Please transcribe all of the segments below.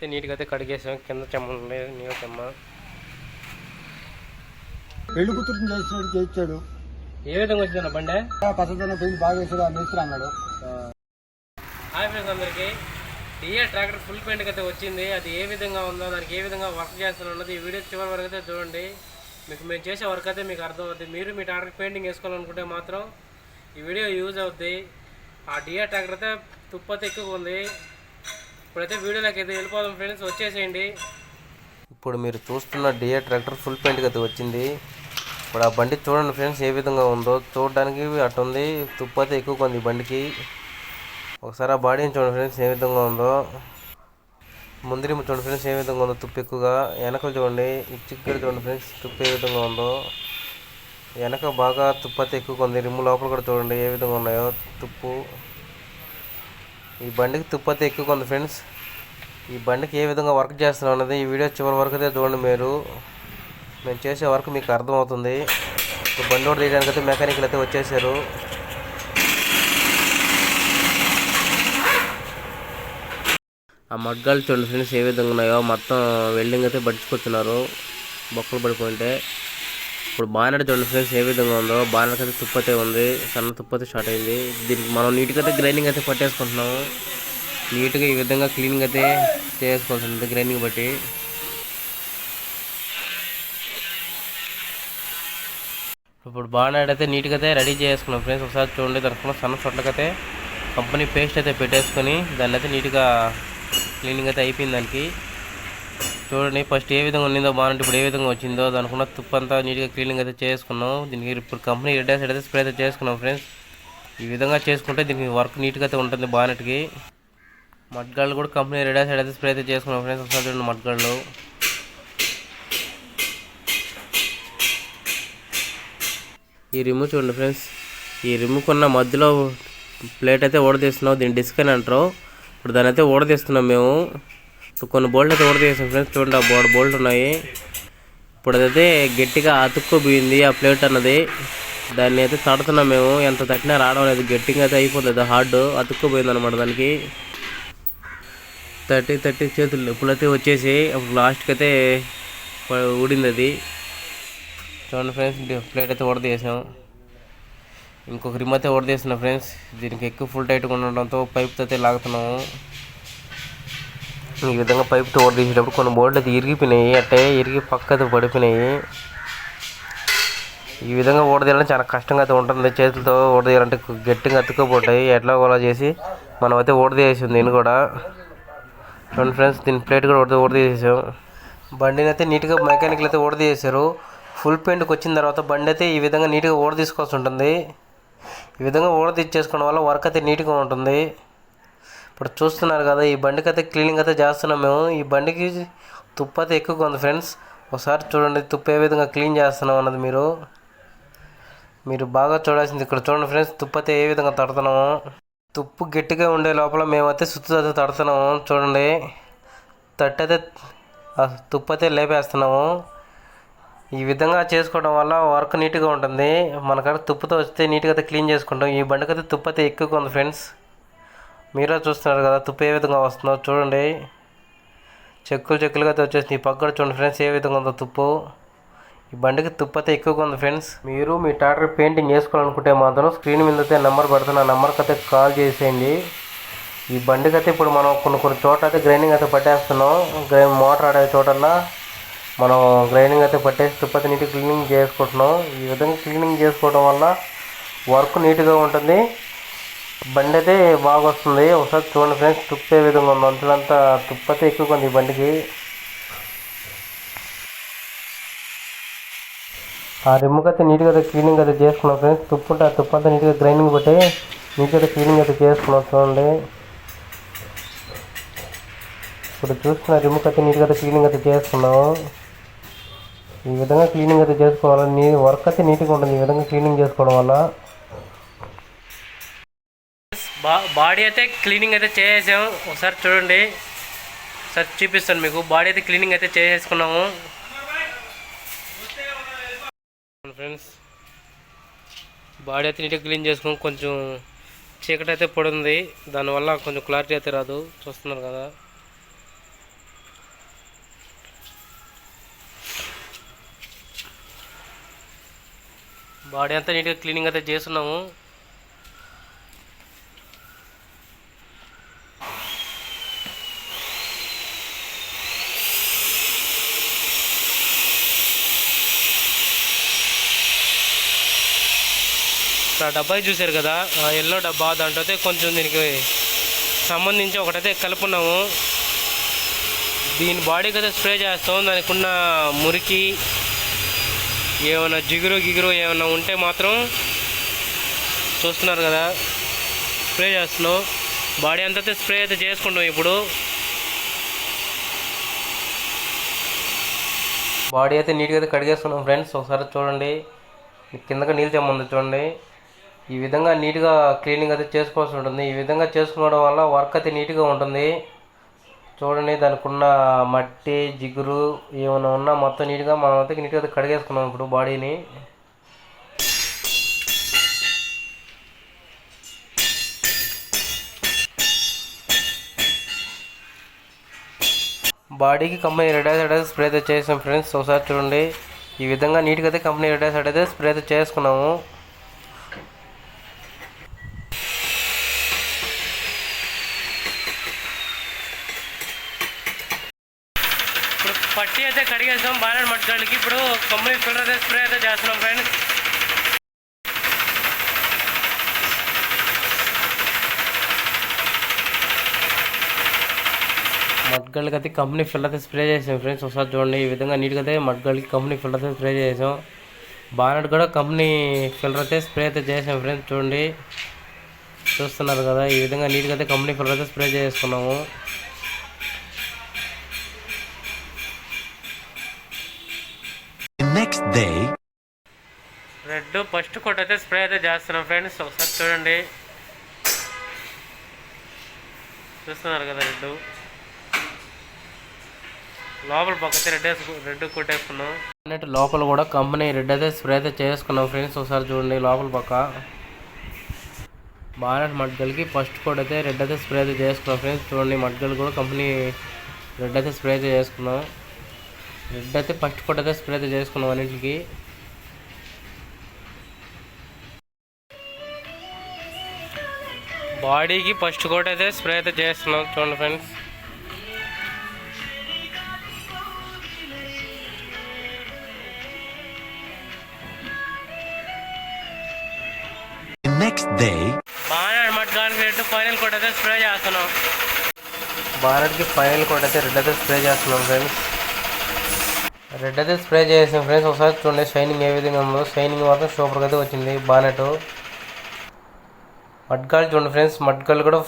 అయితే నీట్గా అయితే కడిగేసాం. కింద చెమ్మ ఉంది. నీళ్ళ చెమ్మ. పెళ్ళి కూతురు చేసినాడు చేయించాడు. ఏ విధంగా వచ్చిందన్న బండే? పసదన పెళ్ళి బాగా వేసాడు ఆ మేస్త్రి అన్నాడు. హాయ్ ఫ్రెండ్స్ అందరికి. డిఏ ట్రాక్టర్ ఫుల్ పెయింట్ అయితే వచ్చింది. అది ఏ విధంగా ఉందో దానికి ఏ విధంగా వర్క్ చేస్తున్నా ఉన్నది ఈ వీడియో చివరి వరకు అయితే చూడండి. మీకు మేము చేసే వర్క్ అయితే మీకు అర్థం అవుతుంది మీరు మీ ట్రాక్టర్ పెయింటింగ్ వేసుకోవాలనుకుంటే మాత్రం ఈ వీడియో యూజ్ అవుద్ది. ఆ డిఏ ట్రాక్టర్ అయితే తుప్పతే ఎక్కువ ఉంది. ఇప్పుడైతే వీడియోలోకి అయితే వెళ్ళిపోదాం ఫ్రెండ్స్ వచ్చేసేయండి. ఇప్పుడు మీరు చూస్తున్న డిఏ ట్రాక్టర్ ఫుల్ పెయింట్ అయితే వచ్చింది. ఇప్పుడు ఆ బండి చూడండి ఫ్రెండ్స్ ఏ విధంగా ఉందో. చూడడానికి అటుంది తుప్పతే ఎక్కువ ఉంది బండికి. ఒకసారి ఆ బాడీని చూడండి ఫ్రెండ్స్ ఏ విధంగా ఉందో. ముందరి చూడండి ఫ్రెండ్స్ ఏ విధంగా ఉందో తుప్పు ఎక్కువగా. వెనకలు చూడండి చిక్కడ చూడండి ఫ్రెండ్స్ తుప్పు ఏ విధంగా ఉందో. వెనక బాగా తుప్పు ఎక్కువ ఎక్కువగా ఉంది రిమ్ము లోపల కూడా చూడండి ఏ విధంగా ఉన్నాయో తుప్పు. ఈ బండికి తుప్పతి ఎక్కువగా ఉంది ఫ్రెండ్స్ ఈ బండికి ఏ విధంగా వర్క్ చేస్తున్నాం అన్నది ఈ వీడియో చివరి వరకు అయితే చూడండి మీరు. మేము చేసే వర్క్ మీకు అర్థమవుతుంది. బండి కూడా తీయడానికి అయితే మెకానికల్ అయితే వచ్చేసారు. ఆ మగ్గాలు చూడండి ఫ్రెండ్స్ ఏ విధంగా ఉన్నాయో. మొత్తం వెల్డింగ్ అయితే పడుచుకొచ్చున్నారు బొక్కలు పడిపోయింటే ఇప్పుడు బాయిలర్ చూడండి ఫ్రెండ్స్ ఏ విధంగా ఉందో. బానెట్ అయితే తుప్పతే ఉంది సన్న తుప్పతే స్టార్ట్ అయింది. దీనికి మనం నీట్గా అయితే గ్రైండింగ్ అయితే పట్టేసుకుంటున్నాము. నీట్గా ఈ విధంగా క్లీనింగ్ అయితే చేసుకోవాల్సింది గ్రైండింగ్ బట్టి. ఇప్పుడు బానెట్ అయితే నీట్గా అయితే రెడీ చేసుకున్నాం ఫ్రెండ్స్. ఒకసారి చూడండి దానికి సన్న చోట్లకైతే కంపెనీ పేస్ట్ అయితే పెట్టేసుకొని దాన్ని అయితే నీట్గా క్లీనింగ్ అయితే అయిపోయింది దానికి. చూడండి ఫస్ట్ ఏ విధంగా ఉన్నిందో బాగుంటే ఇప్పుడు ఏ విధంగా వచ్చిందో దానికున్న తుప్పు అంతా నీట్గా క్లీనింగ్ అయితే చేసుకున్నాం. దీనికి ఇప్పుడు కంపెనీ రెడ్ సైడ్ అయితే స్ప్రే అయితే చేసుకున్నాం ఫ్రెండ్స్ ఈ విధంగా చేసుకుంటే దీనికి వర్క్ నీట్గా అయితే ఉంటుంది బానెట్కి మడ్గాళ్ళు కూడా కంపెనీ రెడ్ సైడ్ అయితే స్ప్రే అయితే చేసుకున్నాం ఫ్రెండ్స్ ఒకసారి చూడండి మడ్గాళ్ళు. ఈ రిమ్ చూడండి ఫ్రెండ్స్ ఈ రిమ్కున్న మధ్యలో ప్లేట్ అయితే ఓడదీస్తున్నాం దీన్ని డిస్క్ అని అంటారు. ఇప్పుడు దాని అయితే ఓడదీస్తున్నాం మేము. కొన్ని బోల్ట్ అయితే ఓడదీసాం ఫ్రెండ్స్. చూడండి ఆ బోర్డు బోల్ట్ ఉన్నాయి. ఇప్పుడు అదైతే గట్టిగా అతుక్కుపోయింది ఆ ప్లేట్ అన్నది. దాన్ని అయితే తడుతున్నాం మేము. ఎంత తట్టినా రావడం లేదు. గట్టిగా అయితే అయిపోతుంది హార్డ్ అతుక్కుపోయింది అనమాట దానికి. తట్టి తట్టి చేతులు ఇప్పుడైతే వచ్చేసి అప్పుడు లాస్ట్కి అయితే ఊడింది అది. చూడండి ఫ్రెండ్స్ ప్లేట్ అయితే ఓడదీసాం ఇంకొక రిమ్ అయితే ఓడదీస్తున్నాం ఫ్రెండ్స్. దీనికి ఎక్కువ ఫుల్ టైట్గా ఉండడంతో పైప్తో అయితే లాగుతున్నాము. ఈ విధంగా పైప్తో ఓడదీసేటప్పుడు కొన్ని బోర్డులు అయితే ఇరిగిపోయినాయి. అంటే ఇరిగి పక్కది పడిపోయినాయి. ఈ విధంగా ఓడదీయాలంటే చాలా కష్టంగా అయితే ఉంటుంది. చేతులతో ఓడదీయాలంటే గట్టిగా అతుక్కుపోతాయి. ఎట్లా ఓలా చేసి మనం అయితే ఓడదీసేసింది దీన్ని కూడా. రెండు ఫ్రెండ్స్ దీని ప్లేట్ కూడా ఓడది ఓడదీసేసాం బండిని అయితే నీట్గా మెకానికల్ అయితే ఓడదీసేసారు ఫుల్ పెయింట్కి వచ్చిన తర్వాత బండి అయితే ఈ విధంగా నీట్గా ఓడదీసుకోవాల్సి ఉంటుంది. ఈ విధంగా ఓడ వల్ల వర్క్ అయితే నీట్గా ఉంటుంది. ఇప్పుడు చూస్తున్నారు కదా ఈ బండికి అయితే క్లీనింగ్ అయితే చేస్తున్నాం మేము. ఈ బండికి తుప్పు అయితే ఎక్కువగా ఉంది ఫ్రెండ్స్ ఒకసారి చూడండి తుప్పు ఏ విధంగా క్లీన్ చేస్తున్నాం అన్నది మీరు. మీరు బాగా చూడాల్సింది ఇక్కడ చూడండి ఫ్రెండ్స్ తుప్పు అయితే ఏ విధంగా తడుతున్నాము. తుప్పు గట్టిగా ఉండే లోపల మేమైతే సుత్తు అయితే తడుతున్నాము చూడండి. తట్టయితే అయితే తుప్పు అయితే లేపేస్తున్నాము. ఈ విధంగా చేసుకోవడం వల్ల వర్క్ నీట్గా ఉంటుంది. మనకాడ తుప్పుతో వస్తే నీట్గా అయితే క్లీన్ చేసుకుంటాం. ఈ బండికి అయితే తుప్పు అయితే ఎక్కువగా ఉంది ఫ్రెండ్స్ మీరే చూస్తున్నారు కదా తుప్పు ఏ విధంగా వస్తుందో చూడండి. చెక్కులు చెక్కులుగా అయితే వచ్చేసింది ఈ పక్కన చూడండి ఫ్రెండ్స్ ఏ విధంగా ఉందో తుప్పు. ఈ బండికి తుప్పు అయితే ఎక్కువగా ఉంది ఫ్రెండ్స్. మీరు మీ ట్రాక్టర్ పెయింటింగ్ వేసుకోవాలనుకుంటే మాత్రం స్క్రీన్ మీద అయితే నెంబర్ పెడుతున్న నెంబర్కి అయితే కాల్ చేసేయండి. ఈ బండికి అయితే ఇప్పుడు మనం కొన్ని కొన్ని చోట్ల అయితే గ్రైండింగ్ అయితే పట్టేస్తున్నాం. గ్రై మోటార్ ఆడే చోటల్లా మనం గ్రైండింగ్ అయితే పట్టేసి తుప్పతి నీట్గా క్లీనింగ్ చేసుకుంటున్నాం. ఈ విధంగా క్లీనింగ్ చేసుకోవడం వల్ల వర్క్ నీట్గా ఉంటుంది. బండి అయితే బాగా వస్తుంది ఒకసారి చూడండి ఫ్రెండ్స్ తుప్పే విధంగా ఉంది. అంతలంతా తుప్పతే ఎక్కువగా ఉంది ఈ బండికి. ఆ రిమ్కి అయితే నీట్గా అయితే క్లీనింగ్ అయితే చేసుకున్నాం ఫ్రెండ్స్. తుప్పు ఉంటే ఆ తుప్పు అంతా నీట్గా గ్రైండింగ్ పెట్టి నీట్గా అయితే క్లీనింగ్ అయితే చేసుకున్నాం చూడండి. ఇప్పుడు చూస్తున్న రిమ్కి అయితే నీట్గా అయితే క్లీనింగ్ అయితే చేసుకున్నాము ఈ విధంగా క్లీనింగ్ అయితే చేసుకోవాలి? నీ వర్క్ అయితే నీట్గా ఉంటుంది. ఈ విధంగా క్లీనింగ్ చేసుకోవడం వల్ల బా బాడీ అయితే క్లీనింగ్ అయితే చేసేసాము ఒకసారి చూడండి. ఒకసారి చూపిస్తాను మీకు. బాడీ అయితే క్లీనింగ్ అయితే చేసేసుకున్నాము. ఫ్రెండ్స్. బాడీ అయితే నీట్గా క్లీన్ చేసుకున్నాం. కొంచెం చీకటి అయితే పడింది. దానివల్ల కొంచెం క్లారిటీ అయితే రాదు. చూస్తున్నారు కదా. బాడీ అంతా నీట్గా క్లీనింగ్ అయితే చేస్తున్నాము. ఆ డబ్బా చూశారు కదా ఆ ఎల్లో డబ్బా దాంట్లో అయితే కొంచెం దీనికి సంబంధించి ఒకటైతే కలుపున్నాము దీని బాడీకి అయితే స్ప్రే చేస్తాం. దానికి ఉన్న మురికి ఏమైనా జిగురు గిగురు ఏమైనా ఉంటే మాత్రం చూస్తున్నారు కదా స్ప్రే చేస్తున్నాం. బాడీ అంతా అయితే స్ప్రే అయితే చేసుకుంటాం ఇప్పుడు. బాడీ అయితే నీట్గా అయితే కడిగేస్తున్నాం ఫ్రెండ్స్. ఒకసారి చూడండి. కిందకి నీళ్ళు తెమ్మంది చూడండి. ఈ విధంగా నీట్గా క్లీనింగ్ అయితే చేసుకోవాల్సి ఉంటుంది. ఈ విధంగా చేసుకోవడం వల్ల వర్క్ అయితే నీట్గా ఉంటుంది. చూడండి దానికి ఉన్న మట్టి జిగురు ఏమైనా ఉన్నా మొత్తం నీట్గా మనం అయితే నీట్గా అయితే కడిగేసుకున్నాం ఇప్పుడు బాడీని. బాడీకి కంపెనీ రెడైజ్ అయితే స్ప్రే అయితే చేసాం ఫ్రెండ్స్. ఒకసారి చూడండి. ఈ విధంగా నీట్గా అయితే కంపెనీ రెడైజ్ అయితే స్ప్రే అయితే చేసుకున్నాము ఇప్పుడు పట్టి అయితే కడిగేసాం బాగా మట్టుగాళ్ళకి ఇప్పుడు కంపెనీ ఫిల్టర్ అయితే స్ప్రే అయితే చేస్తున్నాం ఫ్రెండ్స్ మడ్గళ్ళకి అయితే కంపెనీ ఫిల్టర్ అయితే స్ప్రే చేసాం ఫ్రెండ్స్ ఒకసారి చూడండి ఈ విధంగా నీట్గా అయితే మడ్గళ్ళకి కంపెనీ ఫిల్టర్ అయితే స్ప్రే చేసాం. బానట్ కూడా కంపెనీ ఫిల్టర్ అయితే స్ప్రే అయితే చేసాం ఫ్రెండ్స్ చూడండి చూస్తున్నారు కదా ఈ విధంగా నీట్గా అయితే కంపెనీ ఫిల్టర్ అయితే స్ప్రే చేసుకున్నాము. రెడ్ ఫస్ట్ కోట్ అయితే స్ప్రే అయితే చేస్తున్నాం ఫ్రెండ్స్. ఒకసారి చూడండి. చూస్తున్నారు కదా రెడ్. లోపల పక్క అయితే రెడ్ రెడ్ కొట్టేసుకున్నాం అన్నట్టు లోపల కూడా కంపెనీ రెడ్ అయితే స్ప్రే అయితే చేసుకున్నాం ఫ్రెండ్స్. ఒకసారి చూడండి లోపల పక్క. బాగా మడ్గల్కి ఫస్ట్ కోట్ అయితే రెడ్ అయితే స్ప్రే అయితే చేసుకున్నాం ఫ్రెండ్స్. చూడండి మడ్గల్ కూడా కంపెనీ రెడ్ అయితే స్ప్రే అయితే చేసుకున్నాం రెడ్ అయితే ఫస్ట్ కోట్ అయితే స్ప్రే అయితే చేసుకున్నాం అన్నింటికి. బాడీకి ఫస్ట్ కోట్ అయితే స్ప్రే అయితే చేస్తున్నాం చూడండి ఫ్రెండ్స్. The next day, బాగా మట్కానికి రెడ్ ఫైనల్ కోట్ అయితే స్ప్రే చేస్తున్నాం. బానట్కి ఫైనల్ కోట్ అయితే రెడ్ అయితే స్ప్రే చేస్తున్నాం ఫ్రెండ్స్. రెడ్ అయితే స్ప్రే చేసాం ఫ్రెండ్స్. ఒకసారి చూడండి షైనింగ్ ఏ విధంగా ఉందో. షైనింగ్ మాత్రం సూపర్గా అయితే వచ్చింది. బానెట్. మడ్గాల్ చూడండి ఫ్రెండ్స్ మడ్గాల్ కూడా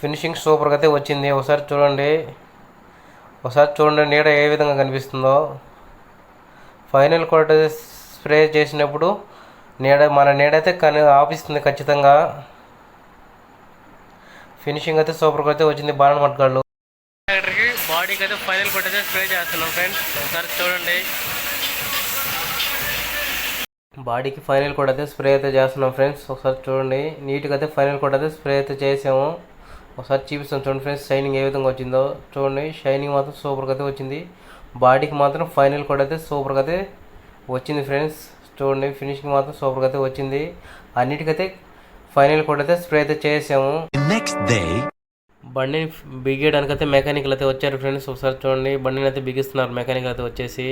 ఫినిషింగ్ సూపర్గా అయితే వచ్చింది. ఒకసారి చూడండి. ఒకసారి చూడండి నీడ ఏ విధంగా కనిపిస్తుందో. ఫైనల్ కోట్ స్ప్రే చేసినప్పుడు నీడ మన నీడైతే కని ఆపిస్తుంది ఖచ్చితంగా. ఫినిషింగ్ అయితే సూపర్గా అయితే వచ్చింది బాణం మట్గాళ్ళు బాడీకి అయితే ఫైనల్ కోట్ అయితే స్ప్రే చేస్తున్నాం ఫ్రెండ్స్. ఒకసారి చూడండి. బాడీకి ఫైనల్ కోట్ అయితే స్ప్రే అయితే చేస్తున్నాం ఫ్రెండ్స్. ఒకసారి చూడండి. నీట్గా అయితే ఫైనల్ కోట్ అయితే స్ప్రే అయితే చేసాము. ఒకసారి చూపిస్తాం చూడండి ఫ్రెండ్స్ షైనింగ్ ఏ విధంగా వచ్చిందో. చూడండి షైనింగ్ మాత్రం సూపర్గా అయితే వచ్చింది. బాడీకి మాత్రం ఫైనల్ కోట్ అయితే సూపర్గా అయితే వచ్చింది ఫ్రెండ్స్. చూడండి ఫినిషింగ్ మాత్రం సూపర్గా అయితే వచ్చింది. అన్నిటికైతే ఫైనల్ కోట్ అయితే స్ప్రే అయితే చేసాము. Next day, బండిని బిగించడానికి అయితే మెకానికల్ అయితే వచ్చారు ఫ్రెండ్స్. ఒకసారి చూడండి బండిని అయితే బిగిస్తున్నారు మెకానికల్ అయితే వచ్చేసి.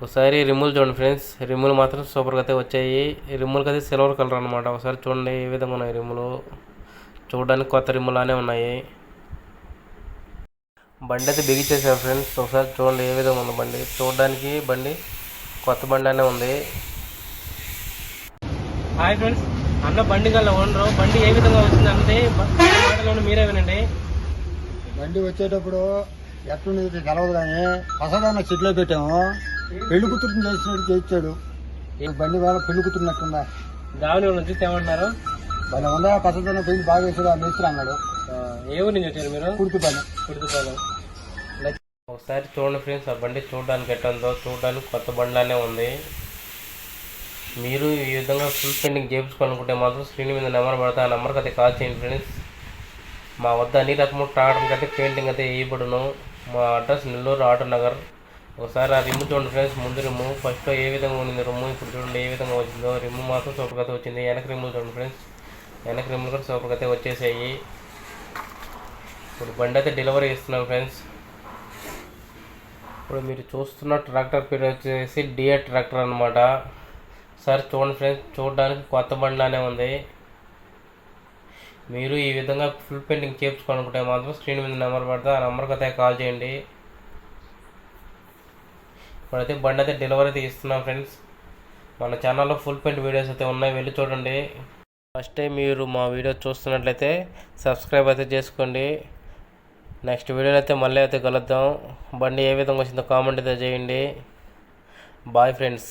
ఒకసారి రిమ్ములు చూడండి ఫ్రెండ్స్. రిమ్ములు మాత్రం సూపర్గా అయితే వచ్చాయి. రిమ్ములకి అయితే సిల్వర్ కలర్ అనమాట ఒకసారి చూడండి ఏ విధంగా ఉన్నాయి రిమ్ములు చూడడానికి కొత్త రిమ్ములానే ఉన్నాయి. బండి అయితే బిగించేసారు ఫ్రెండ్స్. ఒకసారి చూడండి ఏ విధంగా ఉంది బండి. చూడడానికి బండి కొత్త బండి అనే ఉంది. హాయ్ ఫ్రెండ్స్ అన్న బండి గల ఓనరు బండి ఏ విధంగా వచ్చింది మాటలను మీరే వినండి. బండి వచ్చేటప్పుడు ఎట్లుండేది తెలవదు కానీ పసదాన్న చెట్లో పెట్టాము. పెళ్ళి కూతురుని చేసినట్టు చేయించాడు. బండి వాళ్ళ పెళ్ళి కూతురున్నట్టుందా దావని వాళ్ళు చూస్తే ఏమంటున్నారు? భలే ఉందా పసదాన్న పెళ్ళి బాగా వేసాడు ఆ మేస్త్రి అన్నాడు. ఆ, ఏ ఊరి నుంచి వచ్చారు మీరు? కుర్తి పని. కుర్తుపాలెం ఒకసారి చూడండి ఫ్రెండ్స్ ఆ బండి చూడడానికి ఎట్లా ఉందో. చూడడానికి కొత్త బండిలానే ఉంది. మీరు ఈ విధంగా ఫుల్ పెయింటింగ్ చేయించుకోవాలనుకుంటే మాత్రం స్క్రీన్ మీద నెంబర్ పడితే ఆ నెంబర్కి అయితే కాల్ చేయండి ఫ్రెండ్స్. మా వద్ద అన్ని రకము ట్రాక్టర్కి అయితే పెయింటింగ్ అయితే వేయబడును. మా అడ్రస్ నెల్లూరు ఆటో నగర్. ఒకసారి ఆ రిమ్ చూడండి ఫ్రెండ్స్ ముందు రిమ్ము ఫస్ట్లో ఏ విధంగా ఉండింది రిమ్ము ఇప్పుడు చూడండి ఏ విధంగా వచ్చిందో. రిమ్ మాత్రం సూపర్గా వచ్చింది. వెనక రిమ్ములు చూడండి ఫ్రెండ్స్. వెనక రిమ్ములు కూడా సూపర్గా వచ్చేసాయి. ఇప్పుడు బండి అయితే డెలివరీ ఇస్తున్నాం ఫ్రెండ్స్. ఇప్పుడు మీరు చూస్తున్న ట్రాక్టర్ పేరు వచ్చేసి డిఏ ట్రాక్టర్ అనమాట సార్ చూడండి ఫ్రెండ్స్ చూడడానికి కొత్త బండిలానే ఉంది. మీరు ఈ విధంగా ఫుల్ పెయింటింగ్ చేయించుకోవాలనుకుంటే మాత్రం స్క్రీన్ మీద నెంబర్ పడితే ఆ నెంబర్కి అయితే కాల్ చేయండి. ఇప్పుడైతే బండి అయితే డెలివరీ అయితే ఇస్తున్నాం ఫ్రెండ్స్ మన ఛానల్లో ఫుల్ పెయింట్ వీడియోస్ అయితే ఉన్నాయి. వెళ్ళి చూడండి. ఫస్ట్ టైం మీరు మా వీడియో చూస్తున్నట్లయితే సబ్స్క్రైబ్ అయితే చేసుకోండి. నెక్స్ట్ వీడియోలో అయితే మళ్ళీ అయితే కలుద్దాం. బండి ఏ విధంగా వచ్చిందో కామెంట్ అయితే చేయండి. Bye friends